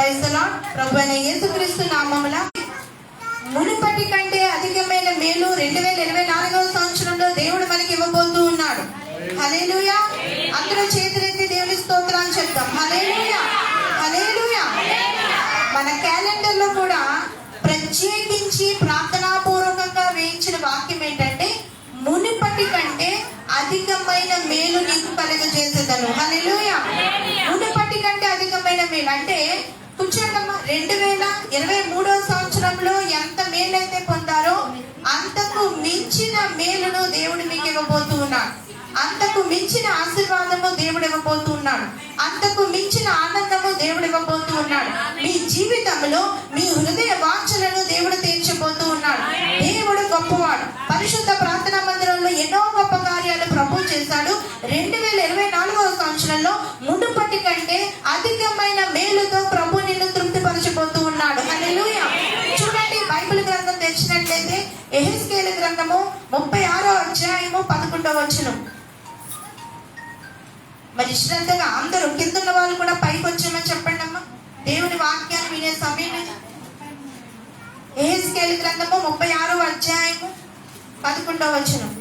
Praise ప్రభు అయిన యేసుక్రీస్తు నామముల మునుపటి కంటే అధికమైన మేలు రెండు వేల ఇరవై నాలుగవ సంవత్సరంలో దేవుడు మనకి ఇవ్వబోతూ ఉన్నాడు. హలేలుయా అందరూ చేతులెత్తి దేవుని స్తోత్రాలు చెప్తాం హలేలుయా హలేలుయా మన క్యాలెండర్లో కూడా ప్రత్యేకించి ప్రార్థనాపూర్వకంగా వేయించిన వాక్యం ఏంటంటే మునుపటి కంటే అధికమైన మేలు నీకు కలగజేసేదను. హలేలుయా మునుపటి కంటే అధికమైన మేలు. అంటే కూర్చోండమ్మా రెండు వేల ఇరవై మూడో సంవత్సరంలో ఎంత మేలైతే పొందారో అంతకు మించిన మేలును దేవుడు మీకు ఇవ్వబోతూ ఉన్నాడు. అంతకు మించిన ఆశీర్వాదము దేవుడు ఇవ్వబోతూ ఉన్నాడు. అంతకు మించిన ఆనందము దేవుడు ఇవ్వబోతూ ఉన్నాడు. మీ జీవితంలో మీ హృదయ వాంఛలను దేవుడు తీర్చబోతూ ఉన్నాడు. దేవుడు గొప్పవాడు. పరిశుద్ధ ప్రార్థనా మందిరంలో ఎన్నో గొప్ప కార్యాలు ప్రభు చేశాడు. రెండు వేల ఇరవై నాలుగవ సంవత్సరంలో మునుపటి కంటే అధికమైన మేలుతో ప్రభు నిన్ను తృప్తిపరచబోతూ ఉన్నాడు. హల్లెలూయా. చూడండి బైబిల్ గ్రంథం తెచ్చినట్లయితే ఎహెస్కేల్ గ్రంథము ముప్పై ఆరో అధ్యాయము పదకొండవ వచనం. మరి శ్రద్ధగా అందరూ కిందున్న వాళ్ళు కూడా పైకి వచ్చామని చెప్పండి అమ్మా. దేవుని వాక్యాన్ని వినే సమయం ఇది. ఎహెస్కేల్ గ్రంథము ముప్పై ఆరో అధ్యాయము పదకొండవ వచనం.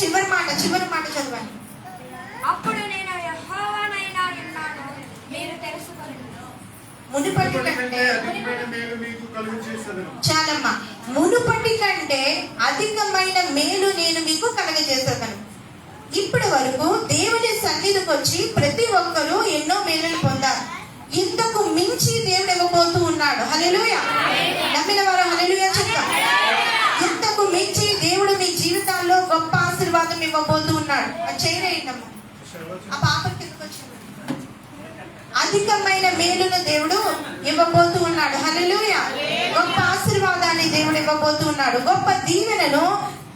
చివరి మాట చివరి మాట చదవండి. అప్పుడు నేను యెహోవానైనా ఉన్నాను మీరు తెలుసుకొనుడు మునుపటి కంటే అధికమైన మేలు మీకు కలుగు చేసేదను చాలమ్మా. మునుపటి కంటే అధికమైన మేలు నేను మీకు కలగజేసేదను ఇప్పటి వరకు దేవుని సన్నిధికి వచ్చి ప్రతి ఒక్కరూ ఎన్నో మేలులు పొందారు. ఇంతకు మించి దేవుడు ఇవ్వబోతూ ఉన్నాడు. హల్లెలూయా. నమ్మిన వారు హల్లెలూయా చెప్తాం ఇంతకు మించి ఇవ్వబోతూ ఉన్నాడు అది చేయలేండమ్మా ఆ పాప కిందకు వచ్చింది. అధికమైన మేలును దేవుడు ఇవ్వబోతూ ఉన్నాడు హలలుయ గొప్ప ఆశీర్వాదాన్ని దేవుడు ఇవ్వబోతూ ఉన్నాడు గొప్ప దీవెనను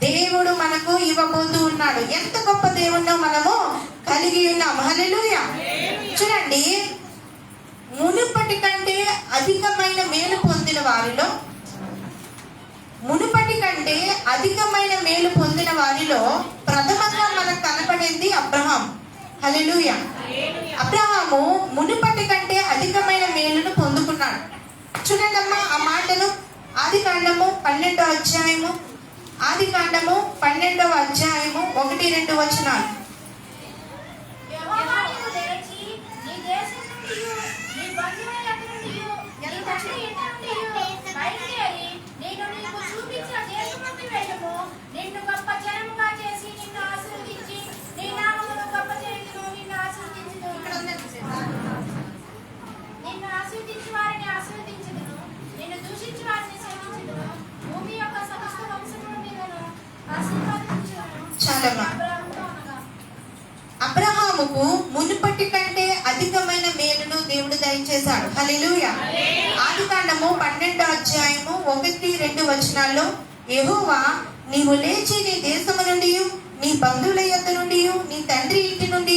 దేవుడు మనకు ఇవ్వబోతూ ఉన్నాడు ఎంత గొప్ప దేవుణ్ణో మనము కలిగి ఉన్నాము హలలుయ చూడండి మునుపటి కంటే అధికమైన మేలు పొందిన వారిలో మునుపటి కంటే అధికమైన మేలు పొందిన వారిలో ప్రథమంగా మనకు కనపడింది అబ్రహాం. హల్లెలూయా. అబ్రహాము మునుపటి కంటే అధికమైన మేలును పొందుకున్నాడు. చూడండమ్మా ఆ మాటలు. ఆది కాండము పన్నెండో అధ్యాయము. ఆది కాండము పన్నెండవ అధ్యాయము ఒకటి రెండు వచనాలు యెహోవా నీకు లేచి, నీ దేశం నుండియు, నీ బంధువుల నుండియు, నీ తండ్రి ఇంటి నుండియు బయలుదేరి, నేను నీకు చూపించిన దేశమునకు వెళ్ళుము. నిన్ను గొప్ప జనముగా చేసి నిన్ను ఆశీర్వదించి, నీ నామమును గొప్ప చేయుదును, నిన్ను ఆశీర్వదించుదును. నిన్ను ఆశీర్వదించు వారిని ఆశీర్వదించుదును, నిన్ను దూషించు వారిని శపించుదును. భూమి యొక్క సమస్త వంశముల మీదను ఆశీర్వాదించుదును. చాలమ్మా అబ్రాహాముతో అనగా, అబ్రహాముకు మునుపటి కంటే అధికమైన మేలును దేవుడు దయచేశాడు హల్లెలూయా ఆది కాండము పన్నెండో అధ్యాయము ఒకటి రెండు వచనాల్లో యెహోవా నీవు లేచి నీ దేశము నుండి నీ బంధువుల యొద్ద నుండి నీ తండ్రి ఇంటి నుండి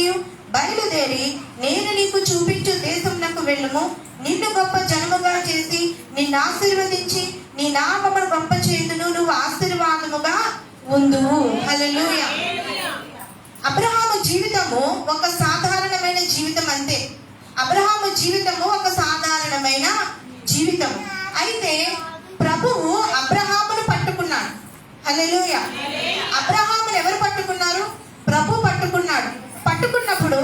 బయలుదేరి నేను నీకు చూపించు దేశమునకు వెళ్ళము. నిన్ను గొప్ప జనముగా చేసి నిన్ను ఆశీర్వదించి నీ నామమును గొప్ప చేతును నువ్వు ఆశీర్వాదముగా ఉందువు హల్లెలూయా. అబ్రహాము జీవితము ఒక సాధారణమైన జీవితం అంతే. అబ్రహాము జీవితము ఒక సాధారణమైన జీవితం. అయితే అలెలుయ అబ్రహాములు ఎవరు పట్టుకున్నారు? ప్రభు పట్టుకున్నాడు. పట్టుకున్నప్పుడు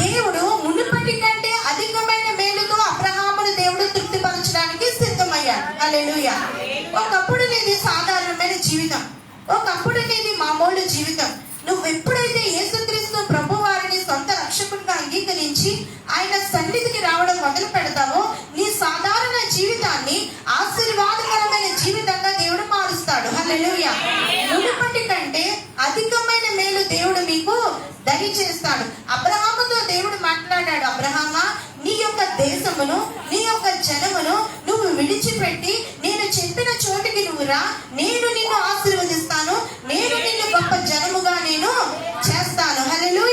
దేవుడు మునుపటి కంటే అధికమైన మేలుతో అబ్రహామును దేవుడు తృప్తిపరచడానికి సిద్ధమయ్యాడు. అలెలుయ ఒకప్పుడు నీది సాధారణమైన జీవితం. ఒకప్పుడు నీది మామూలు జీవితం. నువ్వు ఎప్పుడైతే యేసుక్రీస్తు ప్రభు వారిని సొంత రక్షకుడిగా అంగీకరించి ఆయన సన్నిధికి రావడం మొదలు పెడతావో నీ సాధారణ జీవితాన్ని ఆశీర్వాదకరమైన జీవితంగా దేవుడు మారుస్తాడు. హల్లెలూయా. మునుపటి కంటే అధికమైన మేలు దేవుడు మీకు దయచేస్తాడు. అబ్రహాముతో దేవుడు మాట్లాడాడు అబ్రహామా నీ యొక్క దేశమును నీ యొక్క జనమును నువ్వు విడిచిపెట్టి నేను చెప్పిన చోటికి నువ్వు రా. నేను నిన్ను ఆశీర్వదిస్తాను. నేను నిన్ను గొప్ప జనముగా నేను చేస్తాను. హలో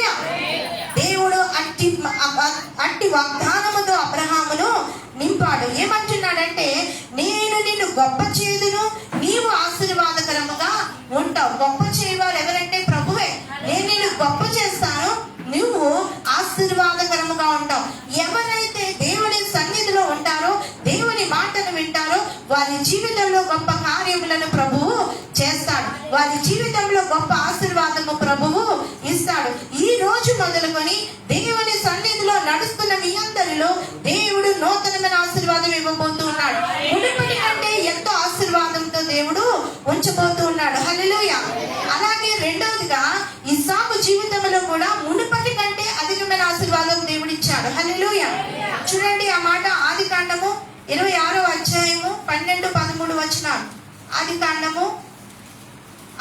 అట్టి వాగ్దానముతో అబ్రహామును నింపాడు. ఏమంటున్నాడంటే నేను నిన్ను గొప్ప చేదును నీవు ఆశీర్వాదకరముగా ఉంటావు. గొప్ప చేయవారు ఎవరంటే ప్రభువే. నేను నిన్ను గొప్ప చేస్తాను నువ్వు ఉంటాం ఎవరైతే దేవుని సన్నిధిలో ఉంటారో దేవుని మాటను వింటారో వారి జీవితంలో గొప్ప కార్యములను ప్రభువు చేస్తాడు. వారి జీవితంలో గొప్ప ఆశీర్వాదము ప్రభువు ఇస్తాడు. ఈ రోజు మొదలుకొని దేవుని నడుస్తున్న మీ అందరిలో దేవుడు నూతనమైన ఆశీర్వాదం ఇవ్వబోతూ ఉన్నాడు. మునుపటి కంటే ఎంతో ఆశీర్వాదంతో దేవుడు ఉంచబోతూ ఉన్నాడు. హల్లెలూయా. అలాగే రెండవదిగా ఇస్సాకు జీవితంలో కూడా మునుపటి కంటే అధికమైన ఆశీర్వాదం దేవుడు ఇచ్చాడు హల్లెలూయా. చూడండి ఆ మాట ఆది కాండము ఇరవై ఆరో అధ్యాయము పన్నెండు పదమూడు వచ్చిన ఆది కాండము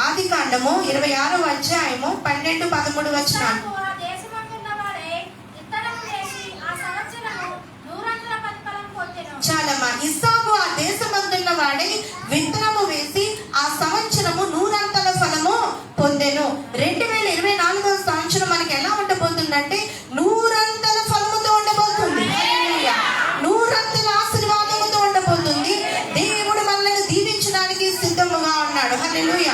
ఆది కాండము ఇరవై ఆరో అధ్యాయము పన్నెండు పదమూడు వచనాలు ఇస్సాకు ఆ దేశమందున్న వాడే విత్తనము వేసి ఆ సంవత్సరము నూరంతల ప్రతిఫలం పొందెను. చాలమ్మా ఇస్సాకు ఆ దేశమందున్న వాడే విత్తనము వేసి ఆ సంవత్సరము నూరంతల ఫలము పొందెను. రెండు వేల ఇరవై నాలుగవ సంవత్సరం మనకి ఎలా ఉండబోతుందంటే నూరంతల ఫలముతో ఉండబోతుంది. నూరంతల ఆశీర్వాదముతో ఉండబోతుంది. దేవుడు మనల్ని దీవించడానికి సిద్ధముగా ఉన్నాడు. హలెలుయ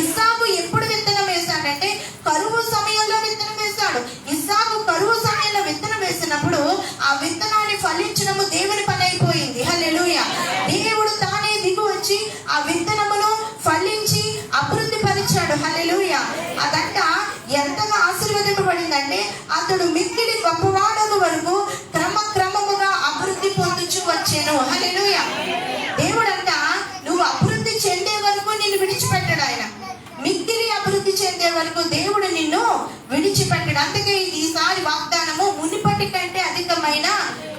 ఇస్సాకు ఎప్పుడు విత్తనం వేశాడంటే కరువు సమయంలో విత్తనం వేశాడు. ఇస్సాకు కరువు సమయంలో విత్తనం వేసినప్పుడు ఆ విత్తనాన్ని ఫలించడము దేవుని ఆ విత్తనమును ఫలించి అభివృద్ధి పరిచాడు. హల్లెలూయా. అదంట ఎంతగా ఆశీర్వదింపబడిందంటే అతడు మిక్కిలి గొప్పవాడగు వరకు క్రమక్రమముగా అభివృద్ధి పొందుచు వచ్చాను. హల్లెలూయా. దేవుడంట నువ్వు అభివృద్ధి చెందే వరకు నిన్ను విడిచిపెట్టాడు ఆయన. మిక్కిరి అభివృద్ధి చెందే వరకు దేవుడు నిన్ను విడిచిపెట్టాడు. అందుకే ఈసారి వాగ్దానము మునిపటి కంటే అధికమైన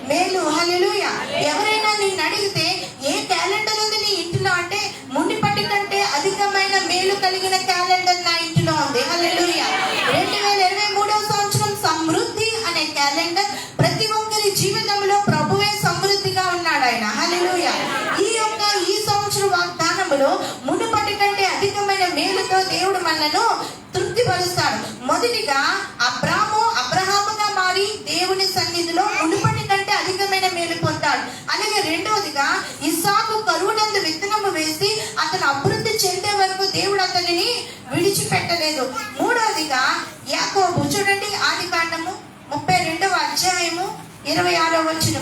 మేలు హల్లెలూయా. ఎవరైనా నేను అడిగితే ఏ క్యాలెండర్ ఉంది నీ ఇంటిలో? అంటే మునిపటి కంటే అధికమైన మేలు కలిగిన క్యాలెండర్ నా ఇంటిలో ఉంది. హల్లెలూయా. రెండు వేల ఇరవై మూడవ సంవత్సరం సమృద్ధి అనే క్యాలెండర్ ప్రతి ఒక్కరి జీవితంలో ప్రభువే సమృద్ధిగా ఉన్నాడు ఆయన హల్లెలూయా. ఈ యొక్క ఈ సంవత్సరం వాగ్దానములో మునుపటి కంటే విషయంలో దేవుడు మనను తృప్తిపరుస్తాడు. మొదటిగా అబ్రాహము అబ్రహాముగా మారి దేవుని సన్నిధిలో మునుపటి కంటే అధికమైన మేలు పొందాడు. అలాగే రెండవదిగా ఇస్సాకు కరువునందు విత్తనము వేసి అతను అభివృద్ధి చెందే వరకు దేవుడు అతనిని విడిచిపెట్టలేదు. మూడవదిగా యాకోబు చూడండి ఆది కాండము ముప్పై రెండవ అధ్యాయము ఇరవై ఆరో వచ్చిన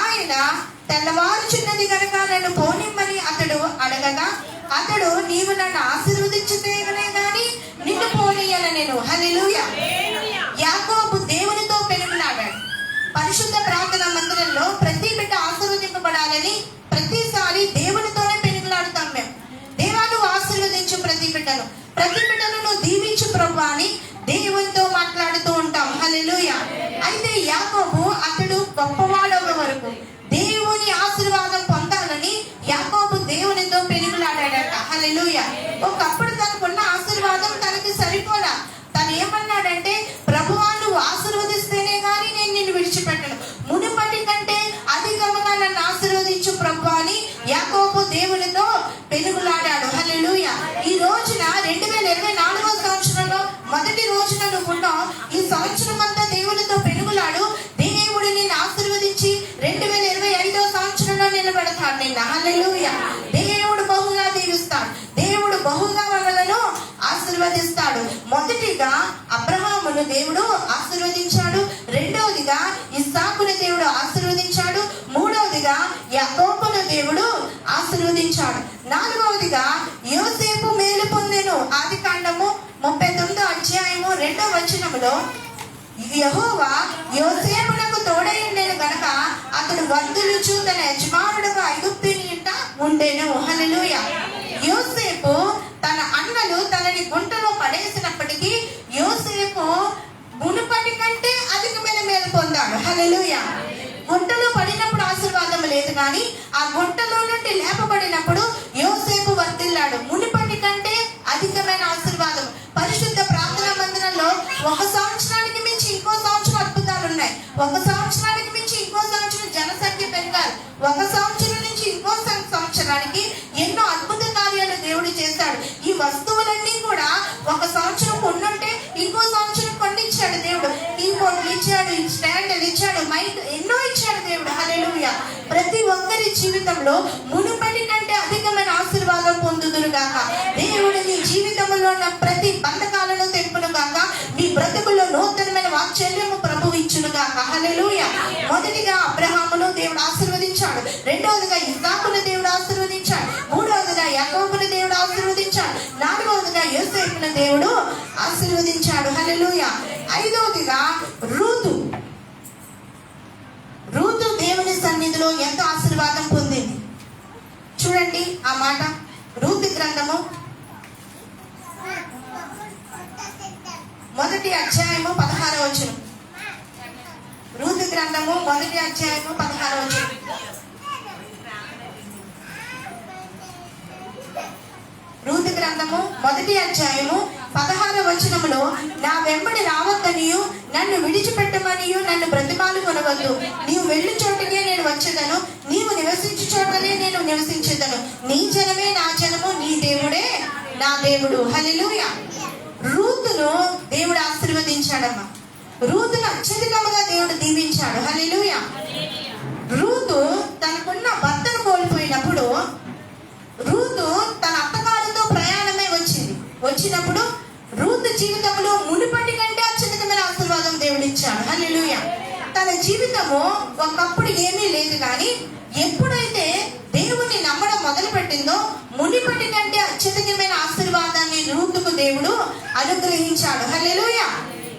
ఆయన తెల్లవారుచున్నది గనక నన్ను పోనిమ్మని అతడు అడగగా అతడు నీవు నన్ను ఆశ ఆశీర్వదించు ప్రతి బిడ్డను నువ్వు దీవించు ప్రభు అని దేవునితో మాట్లాడుతూ ఉంటాం. హలెలుయ అయితే యాకోబు అతడు గొప్పవాడవ వరకు దేవుని ఆశీర్వాదం పొందాలని యాకోబు దేవునితో పెనుగులాడాడట. హలెలుయ ఒకప్పుడు తనకున్న ఆశీర్వాదం తనకి సరిపోలా. తను ఏమన్నాడంటే ప్రభువా నువ్వు ఆశీర్వదిస్తేనే గాని నేను నిన్ను విడిచిపెట్టాను మొదటిగా అబ్రహామును దేవుడు ఆశీర్వదించాడు. రెండవదిగా ఇస్సాకుని దేవుడు ఆశీర్వదించాడు. మూడవదిగా యాకోబును దేవుడు ఆశీర్వదించాడు. నాలుగవదిగా యోసేపు మేలు పొందెను. ఆది కాండము ముప్పై తొమ్మిదో అధ్యాయము రెండవ వచనములో యహోవా యోసేపునకు తోడై ఉండేను కనుక అతడు వర్ధులుచు తన యజమానుడుకు ఐగుప్తుని ఇంట ఉండెను. హలలుయ యోసేపు తన అన్నలు తనని గుంటలో పడేసినప్పటికీ యోసేపు మునుపటి కంటే అధికమైన మేలు పొందాడు. హలలుయ గుంటలో పడినప్పుడు ఆశీర్వాదం లేదు కానీ ఆ గుంటలో నుండి లేపబడినప్పుడు యోసేపు వర్తిల్లాడు మునిపటి కంటే అధికమైన ఆశీర్వాదం. పరిశుద్ధ ప్రార్థన మందిరంలో ఒక సంవత్సరానికి మించి ఇంకో సంవత్సరం అద్భుతాలు ఉన్నాయి. ఒక సంవత్సరానికి మించి ఇంకో సంవత్సరం జనసంఖ్య పెరగాలి. ఒక సంవత్సరం నుంచి ఇంకో సంవత్సరానికి ఎన్నో అద్భుత కార్యాలు దేవుడు చేశాడు. ఈ వస్తువులన్నీ కూడా ఒక ఇచ్చాడు స్టాండ్ ఇచ్చాడు మైక్ ఎన్నో ఇచ్చాడు దేవుడు. హల్లెలూయా. ప్రతి ఒక్కరి జీవితంలో మునుపటి కంటే అధికమైన ఆశీర్వాదం పొందుదురు గాక. దేవుడు నీ జీవితంలో ఉన్న ప్రతి బంధకాలను తెంపును గాక. నీ బ్రతుకుల్లో నూతనమైన వాత్సల్యము ప్రభు ఇచ్చును గాక. హలెలుయ మొదటిగా అబ్రహామును దేవుడు ఆశీర్వదించాడు. రెండవదిగా ఇస్సాకును దేవుడు ఆశీర్వదించాడు. యాకోబును దేవుడు ఆశీర్వదించాడు. నాలుగవదిగా యోసేపును దేవుడు ఆశీర్వదించాడు. హల్లెలూయ. ఐదవదిగా రూతు. రూతు దేవుని సన్నిధిలో ఎంత ఆశీర్వాదం పొందింది? చూడండి ఆ మాట. రూతు గ్రంథము మొదటి అధ్యాయము పదహారవచనం రూతు గ్రంథము మొదటి అధ్యాయము పదహారవచనం రూతు గ్రంథము మొదటి అధ్యాయము పదహార వచనములో నా వెంబడి రావద్దనియు నన్ను విడిచిపెట్టమనియు నన్ను బ్రతిమాలు కొనవద్దు. నీవు వెళ్ళు చోటనే నేను వచ్చేదను నీవు నివసించు చోటనే నేను నివసించేదను. నీ జనమే నా జనము నీ దేవుడే నా దేవుడు. హల్లెలూయా. రూతును దేవుడు ఆశీర్వదించాడమ్మా. రూతును అత్యధికముగా దేవుడు దీవించాడు. హల్లెలూయా. రూతు తనకున్న భర్తను కోల్పోయినప్పుడు రూతు తన వచ్చినప్పుడు రూత్ జీవితంలో మునుపటి కంటే అత్యధికమైన ఆశీర్వాదం దేవుడు ఇచ్చాడు తన జీవితము ఒకప్పుడు ఏమీ లేదు కానీ ఎప్పుడైతే దేవుని నమ్మడం మొదలు పెట్టిందో మునిపటి కంటే అత్యధికమైన ఆశీర్వాదాన్ని రూతుకు దేవుడు అనుగ్రహించాడు. హల్లెలూయా.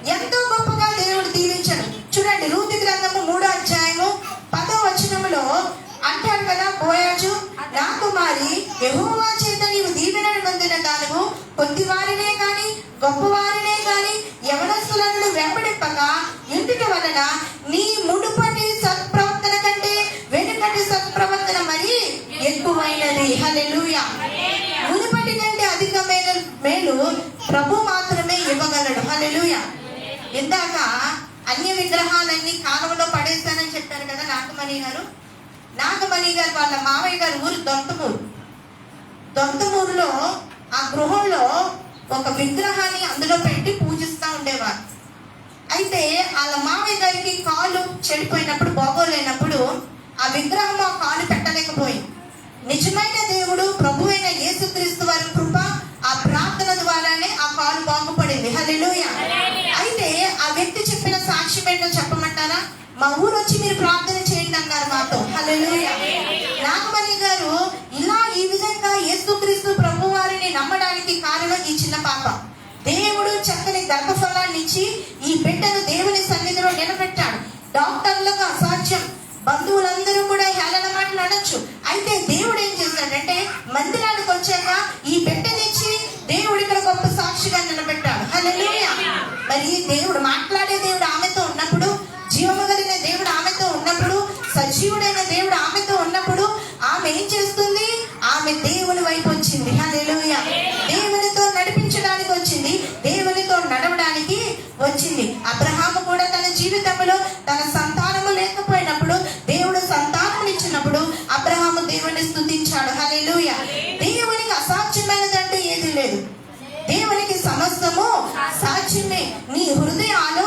ఎంతో గొప్పగా దేవుడు దీవించాడు. చూడండి రూతి గ్రంథము మూడో అధ్యాయము పదో వచనములో అంటాడు కదా బోయాజు నా కుమారి యెహోవా నీవు దీవెనను పొందిన దానము కొద్దివారినే కాని గొప్పవారినే కాని యవనస్తులను వెంబడింపక ఇంటికి వలన నీ మునుపటి సత్ప్రవర్తన కంటే వెనుకటి సత్ప్రవర్తన మరి ఎక్కువైనది? హల్లెలూయా. మునుపటి కంటే అధికమైన మేలు ప్రభు మాత్రమే ఇవ్వగలడు. హల్లెలూయా. ఇందాక అన్య విగ్రహాలన్నీ కాలువలో పడేస్తానని చెప్పారు కదా నాగమణి గారు? నాగమణి గారు వాళ్ళ మావయ్య గారు ఊరు దొంతమూరు. దొంతమూరులో ఆ గృహంలో ఒక విగ్రహాన్ని అందులో పెట్టి పూజిస్తూ ఉండేవారు. అయితే వాళ్ళ మామయ్య గారికి కాలు చెడిపోయినప్పుడు బాగోలేనప్పుడు ఆ విగ్రహం ఆ కాలు పెట్టలేకపోయింది. నిజమైన దేవుడు ప్రభు అయిన యేసుక్రీస్తు వారి కృప ఆ ప్రార్థన ద్వారానే ఆ కాలు బాగుపడింది. హల్లెలూయా. అయితే ఆ వ్యక్తి చెప్పిన సాక్ష్యం ఏంటో చెప్పమంటారా? మా ఊరు వచ్చి మీరు ప్రార్థన చేయండి అన్నారు మాతో. హల్లెలూయా. నాగమణి గారు ఇలా ఈ విధంగా యేసుక్రీస్తు ప్రభు వారిని నమ్మడానికి కారణం ఈ చిన్న పాప. దేవుడు చక్కని గర్భఫలాన్ని ఇచ్చి ఈ బిడ్డను దేవుని సన్నిధిలో నిలబెట్టాడు. డాక్టర్లకు అసాధ్యం. బంధువులందరూ కూడా హేళన మాట్లాడచ్చు అయితే దేవుడు ఏం చేశాడంటే మందిరానికి వచ్చాక ఈ బిడ్డనిచ్చి దేవుడు ఇక్కడ గొప్ప సాక్షిగా నిలబెట్టాడు. హలో మరి దేవుడు మాట్లాడే దేవుడు ఆమెతో ఉన్నప్పుడు జీవము కలిగిన దేవుడు ఆమెతో ఉన్నప్పుడు సజీవుడైన దేవుడు ఆమెతో ఉన్నప్పుడు ఆమె ఏం చేస్తుంది? ఆమె దేవుని వైపు వచ్చింది. హల్లెలూయా. దేవునితో నడిపించడానికి వచ్చింది. దేవునితో నడవడానికి వచ్చింది. అబ్రహాము కూడా తన జీవితంలో తన సంతానము లేకపోయినప్పుడు దేవుడు సంతానం ఇచ్చినప్పుడు అబ్రహాము దేవుని స్థుతించాడు. హల్లెలూయా. దేవునికి అసాధ్యమైనదంటే ఏది లేదు. దేవునికి సమస్తము సాధ్యమే. నీ హృదయ ఆలోచనలు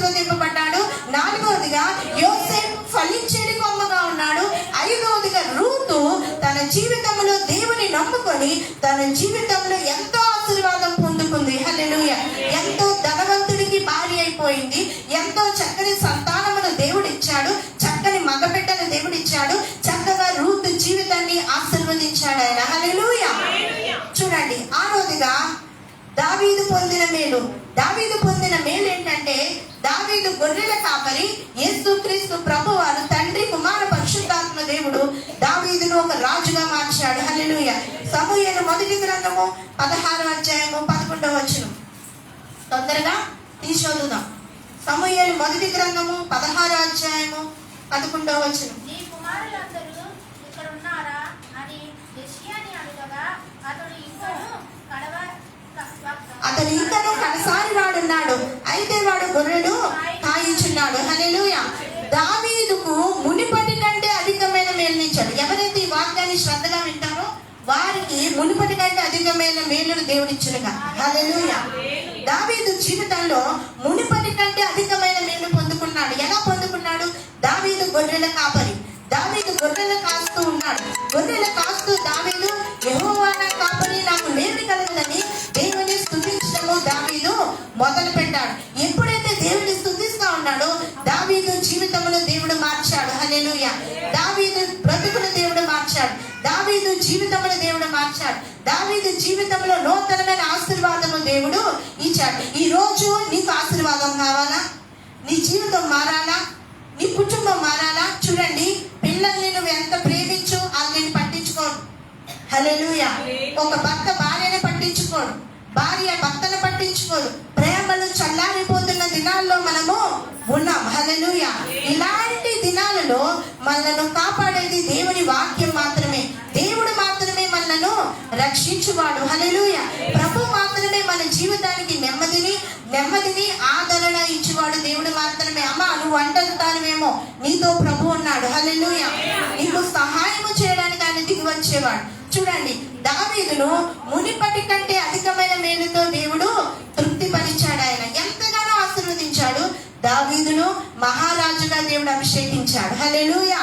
యాకోబు నింపబడ్డాడు నాలుగవదిగా యోసేఫ్ ఫలించేడి కొమ్మగా ఉన్నాడు. ఐదవదిగా రూతు తన జీవితంలో దేవుని నమ్ముకొని తన జీవితంలో ఎంతో ఆశీర్వాదం పొందుకుంది. హల్లెలూయా. ఎంతో ధనవంతుడికి భార్య అయిపోయింది. ఎంతో చక్కని సంతానమును దేవుడిచ్చాడు. చక్కని మగబిడ్డను దేవుడిచ్చాడు. చక్కగా రూతు జీవితాన్ని ఆశీర్వదించాడు ఆయన. హల్లెలూయా. చూడండి ఆరోదిగా దావీదు పొందిన మేలు. దావీదు పొందిన మేలు ఏంటంటే దావీదు గొర్రెల కాపరి యేసుక్రీస్తు ప్రభు వారు తండ్రి కుమార పరిశుద్ధాత్మ దేవుడు దావీదును ఒక రాజుగా మార్చాడు. హల్లెలూయా. సమూహను మొదటి గ్రంథము పదహారు అధ్యాయము పదకొండవ వచనం. తొందరగా తీసోదుదాం సమూహలు మొదటి గ్రంథము పదహారు అధ్యాయము పదకొండవ వచనం. అని అతడు కడవ అతను ఇంకనూ కనసారి వాడున్నాడు. అయితే వాడు గొర్రెలు కాయించున్నాడు. హల్లెలూయ. దావీదుకు మునిపటి కంటే అధికమైన మేలునిచ్చాడు. ఎవరైతే ఈ వాక్యాన్ని శ్రద్ధగా వింటారో వారికి మునిపటి కంటే అధికమైన మేలును దేవుడిచ్చునుగా హల్లెలూయ. దావీదు జీవితంలో మునిపటి కంటే అధికమైన మేలు పొందుకున్నాడు. ఎలా పొందుకున్నాడు? దావీదు గొర్రెల కాపరి. దావీదు గొర్రెలు కాస్తూ ఉన్నాడు. గొర్రెలు కాస్తూ దావీదు యెహోవా నా కాపరి నాకు మేలు కలగదని దావీదు మొదలు పెట్టాడు. ఎప్పుడైతే దేవుని స్థుతిస్తా ఉన్నాడో దావీదు జీవితంలో దేవుడు మార్చాడు. హల్లెలూయ. దావీదు బ్రతుకును దేవుడు మార్చాడు. దావీదు జీవితంలో దేవుడు మార్చాడు. దావీదు జీవితంలో నూతనమైన ఆశీర్వాదము దేవుడు ఇచ్చాడు. ఈ రోజు నీకు ఆశీర్వాదం కావాలా? నీ జీవితం మారాలా? నీ కుటుంబం మారాలా? చూడండి పిల్లల్ని నువ్వు ఎంత ప్రేమించు అది నేను పట్టించుకోను. హలో ఒక భర్త భార్యని పట్టించుకోడు భార్య భర్తను పట్టించుకోరు. ప్రేమలు చల్లారిపోతున్న దినాల్లో మనము ఉన్నాం. హలలుయ ఇలాంటి దినాలలో మనలను కాపాడేది దేవుని వాక్యం మాత్రమే. దేవుడు మాత్రమే మనలను రక్షించువాడు. హలలుయ ప్రభు మాత్రమే మన జీవితానికి నెమ్మదిని నెమ్మదిని ఆదరణ ఇచ్చేవాడు దేవుడు మాత్రమే. అమ్మ నువ్వు అంటానువేమో నీతో ప్రభు ఉన్నాడు. హలలుయ నీకు సహాయము చేయడానికి ఆయన దిగి వచ్చేవాడు. చూడండి దావీదును మునిపటి కంటే అధికమైన మేలుతో దేవుడు తృప్తిపరిచాడు ఆయన. ఎంతగానో ఆశీర్వదించాడు. దావీదును మహారాజుగా దేవుడు అభిషేకించాడు. హల్లెలూయ!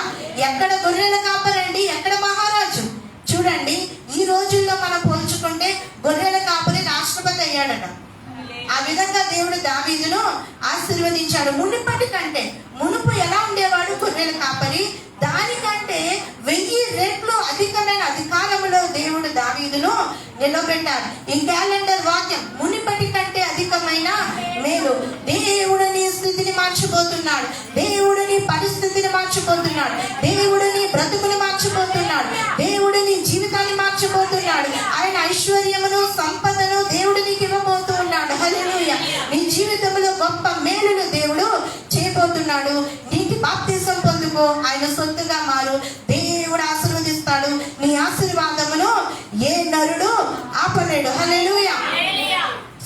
ఎక్కడ గొర్రెల కాపరండి? ఎక్కడ మహారాజు? చూడండి ఈ రోజుల్లో మనం పోల్చుకుంటే గొర్రెల కాపరి రాష్ట్రపతి అయ్యాడట. ఆ విధంగా దేవుడు దావీదును ఆశీర్వదించాడు. మునిపటి కంటే మునుపు ఎలా ఉండేవాడు గొర్రెల కాపరి? దానికంటే వెయ్యి రెట్లు అధికమైన అధికారములో దేవుడు దావీదును నిలబెట్టారు ఈ క్యాలెండర్ వాక్యం మునిపటి కంటే అధికమైన మేలు. దేవుడు నీ స్థితిని మార్చిపోతున్నాడు. దేవుడు నీ పరిస్థితిని మార్చిపోతున్నాడు. దేవుడు నీ బ్రతుకుని మార్చిపోతున్నాడు. దేవుడు నీ జీవితాన్ని మార్చిపోతున్నాడు. ఆయన ఐశ్వర్యమును సంపదను దేవుడు నీకు ఇవ్వబోతూ ఉన్నాడు నీ జీవితంలో గొప్ప మేలును దేవుడు చేయబోతున్నాడు. నీకు బాప్తి పొందుకో ఆయన సొత్తుగా మారు. దేవుడు ఆశీర్వదిస్తాడు. నీ ఆశీర్వాదమును ఏ నరుడు ఆపలేడు. హల్లెలూయ.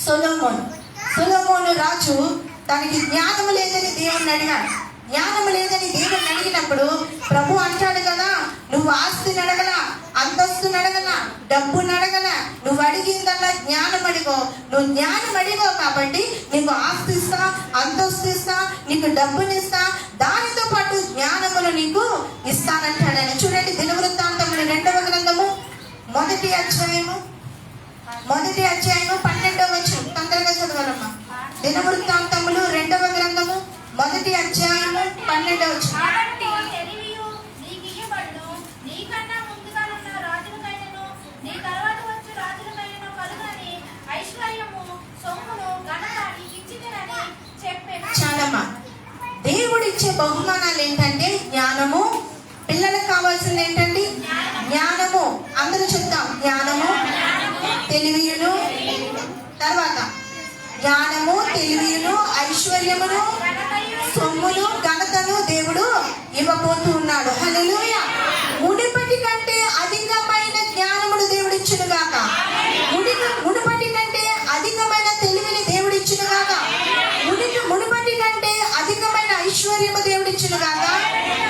సొలొమోను. సొలొమోను రాజు తనకి జ్ఞానము లేదని దేవుణ్ణి అడిగాడు. జ్ఞానము లేదని దేవుడు అడిగినప్పుడు ప్రభు అంటాడు కదా నువ్వు ఆస్తిని అడగలా అంతస్తుని అడగలా డబ్బు నడగల నువ్వు అడిగిందల్లా జ్ఞానం అడిగో నువ్వు జ్ఞానం అడిగో కాబట్టి నీకు ఆస్తి ఇస్తా అంతస్తు ఇస్తా నీకు డబ్బునిస్తా దానితో పాటు జ్ఞానమును నీకు ఇస్తానంటాడని. చూడండి దినవృత్తాంతములు రెండవ గ్రంథము మొదటి అధ్యాయము మొదటి అధ్యాయము పన్నెండవ వచనం. తొందరగా చదవాలమ్మా. దినవృత్తాంతములు రెండవ మొదటి అధ్యాయము పన్నెండవ. చాలమ్మా దేవుడు ఇచ్చే బహుమానాలు ఏంటంటే జ్ఞానము పిల్లలకు కావాల్సింది ఏంటండి జ్ఞానము. అందరూ చెప్తాం జ్ఞానము. తెలివియును. తర్వాత జ్ఞానము తెలివిను ఐశ్వర్యమును సొమ్మును ఘనతను దేవుడు ఇవ్వబోతూ ఉన్నాడు. హల్లెలూయ. మునిపటి కంటే అధికమైన జ్ఞానమును దేవుడు ఇచ్చును గాక ముని మునుపటి కంటే అధికమైన తెలివిని దేవుడు ఇచ్చును గాక ముని మునుపటి కంటే అధికమైన ఐశ్వర్యము దేవుడు ఇచ్చును గాక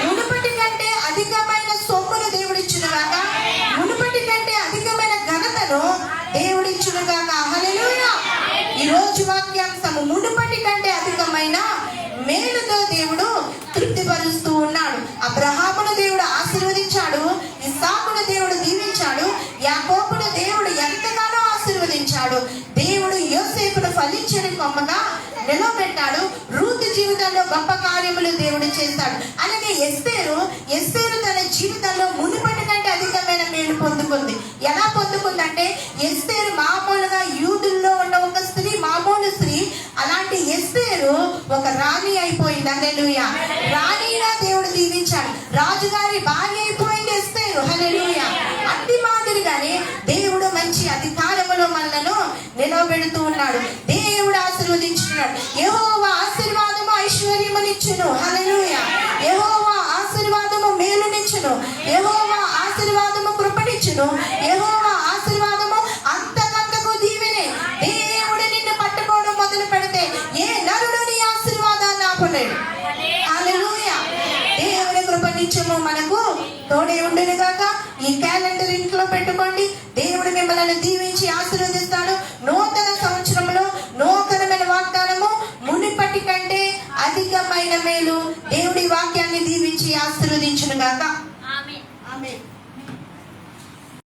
మునుపటి కంటే అధికమైన సొమ్మును దేవుడు ఇచ్చును గాక మునుపటి కంటే అధికమైన ఘనతను దేవుడు ఇచ్చును గాక రోజు వాక్యాంశము మునుపటి కంటే అధికమైన మేలుతో దేవుడు తృప్తిపరుస్తూ ఉన్నాడు. అబ్రహామును దేవుడు ఆశీర్వదించాడు ఇస్సాకును దేవుడు దీవించాడు యాకోబును దేవుడు ఎంతగానో ఆశీర్వదించాడు. దేవుడు యోసేపును ఫలించని కొమ్మగా నిలవబెట్టాడు రూతు జీవితంలో గొప్ప కార్యములు దేవుడు చేస్తాడు అలాగే ఎస్తేరు ఎస్తేరు తన జీవితంలో మునుపటి అధికమైన మేలు పొందుకుంది. ఎలా పొందుకుందంటే ఎస్తేరు మామూలుగా యూదుల్లో ఉన్న ఒక స్త్రీ మామూలు స్త్రీ అలాంటి ఎస్తేరు ఒక రాణి అయిపోయింది. హల్లెలూయా. రాణిగా దేవుడు దీవించాడు. రాజుగారి భార్య అయిపోయింది ఎస్తేరు. హల్లెలూయా. అట్టి మాదిరిగానే దేవుడు మంచి అధికారములో మనలను నిలవబెడుతూ ఉన్నాడు. దేవుడు ఆశీర్వదించున్నాడు యెహోవా ఆశీర్వాదము ఐశ్వర్యమునిచ్చును. హల్లెలూయా. యెహోవా ఆశీర్వాదము మేలునిచ్చును. యెహోవా స్తోత్రం యహోవా ఆశీర్వాదము అంతకంతకు దీవెనే. దేవుడు నిన్ను పట్టుకోవడం మొదలు పెడితే ఏ నరుడు నీ ఆశీర్వాదాన్ని ఆపలేడు దేవుని కృప నిత్యము మనకు తోడే ఉండేది గాక. ఈ క్యాలెండర్ ఇంట్లో పెట్టుకోండి. దేవుడు మిమ్మల్ని దీవించి ఆశీర్వదిస్తాడు. నూతన సంవత్సరంలో నూతనమైన వాగ్దానము మునిపటి కంటే అధికమైన మేలు దేవుడి వాక్యాన్ని దీవించి ఆశీర్వదించును గాక. ఆమె